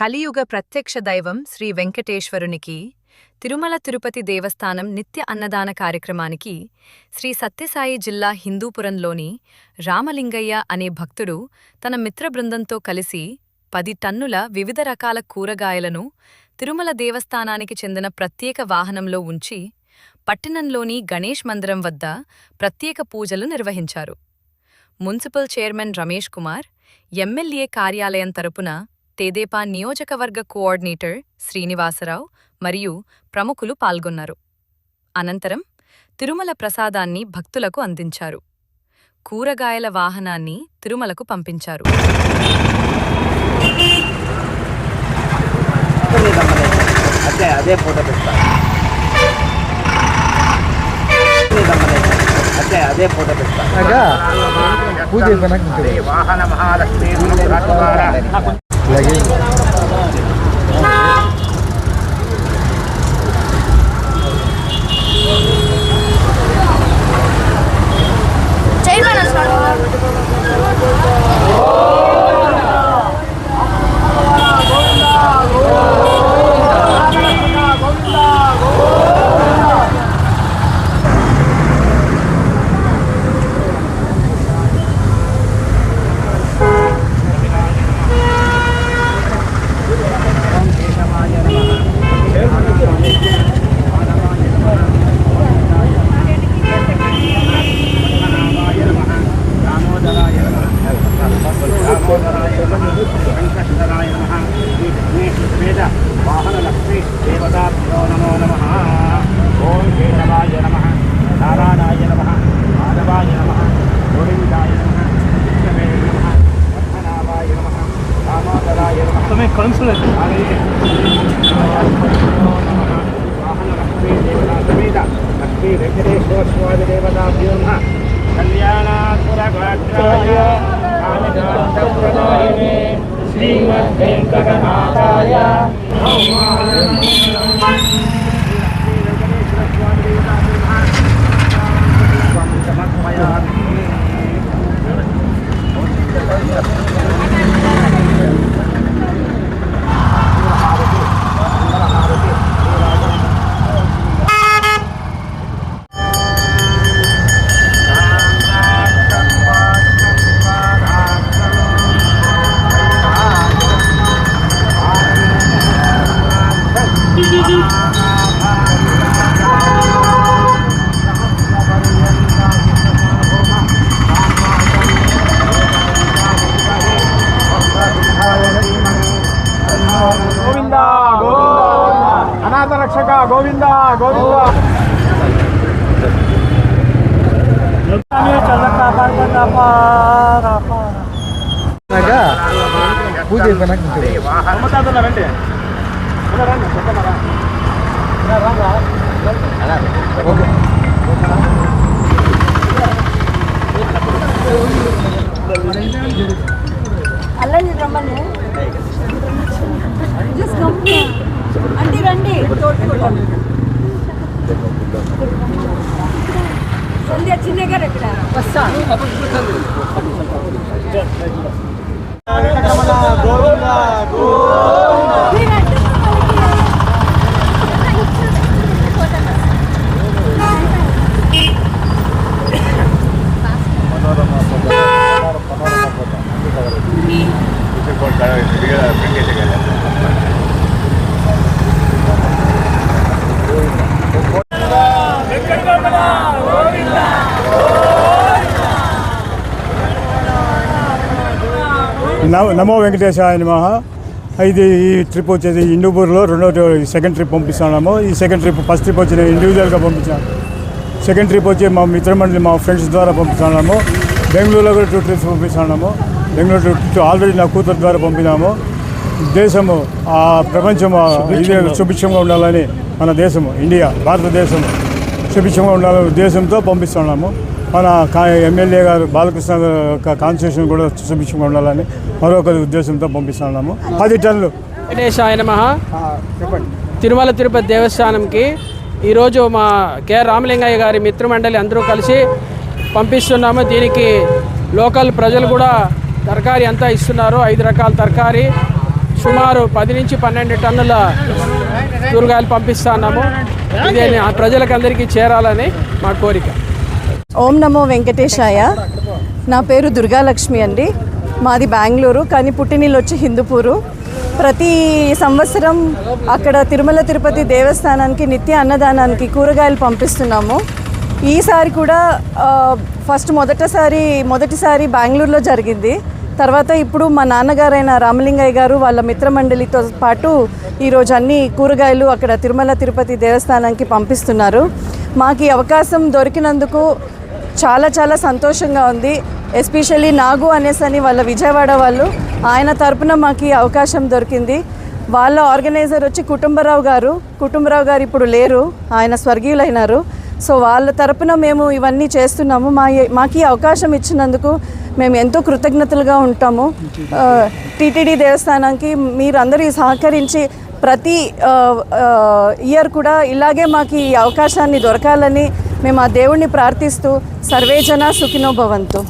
కలియుగ ప్రత్యక్ష దైవం శ్రీ వెంకటేశ్వరునికి తిరుమల తిరుపతి దేవస్థానం నిత్య అన్నదాన కార్యక్రమానికి శ్రీ సత్యసాయి జిల్లా హిందూపురంలోని రామలింగయ్య అనే భక్తుడు తన మిత్ర బృందంతో కలిసి పది టన్నుల వివిధ రకాల కూరగాయలను తిరుమల దేవస్థానానికి చెందిన ప్రత్యేక వాహనంలో ఉంచి పట్టణంలోని గణేష్ మందిరం వద్ద ప్రత్యేక పూజలు నిర్వహించారు. Municipal chairman Ramesh Kumar MLA కార్యాలయం తరపున తేదేపా నియోజకవర్గ కోఆర్డినేటర్ శ్రీనివాసరావు మరియు ప్రముఖులు పాల్గొన్నారు అనంతరం తిరుమల ప్రసాదాన్ని భక్తులకు అందించారు కూరగాయల వాహనాన్ని తిరుమలకు పంపించారు అదే ఫోటో వెంకటేశ్వర స్వామి దేవతాభ్యో నమ కళ్యాణాత్మరగాత్రాయ పూజ ఓకే అల్లరి రమ్మని అంటే రండి. సంధ్య చిన్న గారు ఎక్కడ వస్తాను నమ- నమో వెంకటేశాయ నమ. ఇది ఈ ట్రిప్ వచ్చేసి ఇండూపూర్లో రెండో సెకండ్ ట్రిప్ పంపిస్తున్నాము. ఈ సెకండ్ ట్రిప్ ఫస్ట్ ట్రిప్ వచ్చి నేను ఇండివిజువల్గా పంపించాను సెకండ్ ట్రిప్ వచ్చి మా మిత్రమండలి మా ఫ్రెండ్స్ ద్వారా పంపిస్తున్నాము. బెంగళూరులో కూడా టూ ట్రిప్స్ పంపిస్తున్నాము. బెంగళూరు టూ ఆల్రెడీ నా కూతురు ద్వారా పంపినాము. దేశము ఆ ప్రపంచము ఇది సుభిక్షంగా ఉండాలని మన దేశము ఇండియా భారతదేశం సుభిక్షంగా ఉండాలని ఉద్దేశంతో పంపిస్తున్నాము. మన ఎమ్మెల్యే గారు బాలకృష్ణ గారు కాన్స్టిట్యూషన్ కూడా సుభిక్షంగా ఉండాలని మరొక ఉద్దేశంతో పంపిస్తున్నాము. పది టన్నులు. వెంకటేశాయ నమ. చెప్పండి. తిరుమల తిరుపతి దేవస్థానంకి ఈరోజు మా కె రామలింగయ్య గారి మిత్రమండలి అందరూ కలిసి పంపిస్తున్నాము. దీనికి లోకల్ ప్రజలు కూడా తరకారీ అంతా ఇస్తున్నారు. ఐదు రకాల తరకారీ. సుమారు పది నుంచి పన్నెండు టన్నుల కూరగాయలు పంపిస్తున్నాము. ఇది ప్రజలకు అందరికీ చేరాలని మా కోరిక. ఓం నమో వెంకటేశాయ. నా పేరు దుర్గాలక్ష్మి అండి. మాది బెంగళూరు కానీ పుట్టినిల్లు వచ్చి హిందూపూరు. ప్రతి సంవత్సరం అక్కడ తిరుమల తిరుపతి దేవస్థానానికి నిత్య అన్నదానానికి కూరగాయలు పంపిస్తున్నాము. ఈసారి కూడా ఫస్ట్ మొదటిసారి మొదటిసారి బెంగళూరులో జరిగింది. తర్వాత ఇప్పుడు మా నాన్నగారైన రామలింగయ్య గారు వాళ్ళ మిత్రమండలితో పాటు ఈరోజు అన్ని కూరగాయలు అక్కడ తిరుమల తిరుపతి దేవస్థానానికి పంపిస్తున్నారు. మాకు అవకాశం దొరికినందుకు చాలా చాలా సంతోషంగా ఉంది. ఎస్పెషల్లీ నాగు అనేసి అని వాళ్ళ విజయవాడ వాళ్ళు. ఆయన తరపున మాకు ఈ అవకాశం దొరికింది. వాళ్ళ ఆర్గనైజర్ వచ్చి కుటుంబరావు గారు. కుటుంబరావు గారు ఇప్పుడు లేరు. ఆయన స్వర్గీయులైనారు. సో వాళ్ళ తరపున మేము ఇవన్నీ చేస్తున్నాము. మా మాకు అవకాశం ఇచ్చినందుకు మేము ఎంతో కృతజ్ఞతలుగా ఉంటాము. టీటీడీ దేవస్థానానికి మీరందరూ సహకరించి ప్రతి ఇయర్ కూడా ఇలాగే మాకు ఈ అవకాశాన్ని దొరకాలని మేము ఆ దేవుణ్ణి ప్రార్థిస్తూ సర్వేజన సుఖినో భవంతు.